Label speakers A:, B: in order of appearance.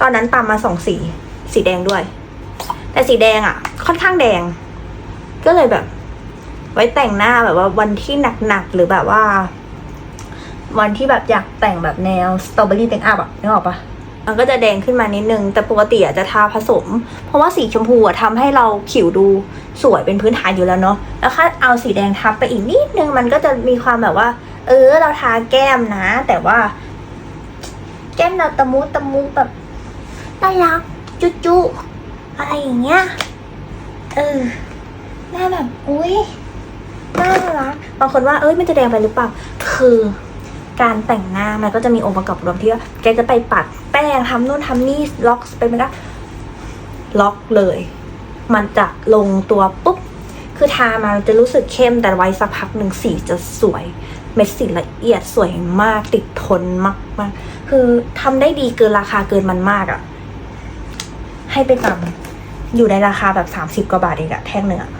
A: ตอนนั้นปามมาสองสี สีแดงด้วย แต่สีแดงอะ ค่อนข้างแดง ก็เลยแบบ ไว้แต่งหน้าแบบว่าวันที่หนักๆหรือแบบว่า วันที่แบบอยากแต่งแบบแนวสตรอเบอรี่เต็งอัพอะนึกออกปะมันก็จะแดงขึ้นมานิดนึง แต่ปกติอะจะทาผสม เพราะว่าสีชมพูอะทำให้เราผิวดูสวยเป็นพื้นฐานอยู่แล้วเนาะแล้วถ้าเอาสีแดงทับไปอีกนิดนึงมันก็จะมีความแบบว่า เออ เราทาแก้มนะ แต่ว่า แก้มเราตะมุตะมุแบบ น่ารัก จุจุอะไรอย่างเงี้ย เออหน้าแบบ อุ้ยน่ารักบางคนว่า เอ้ย มันจะแดงไปหรือเปล่า คือการแต่งหน้ามันก็จะมีองค์ประกอบรวมที่ว่าแกจะไปปัดแป้งทำนู่นทำนี่ล็อกไปไม่ได้ล็อกเลย มันจะลงตัวปุ๊บ คือทามาจะรู้สึกเข้มแต่ไว้สักพักหนึ่งสีจะสวย เม็ดสีละเอียดสวยมากติดทนมากมากๆคือทำได้ดีเกินราคาเกินมันมากอะ่ะ ให้ไปตำอยู่ในราคาแบบสามสิบกว่าบาทเองอะแท่งหนึ่งอะ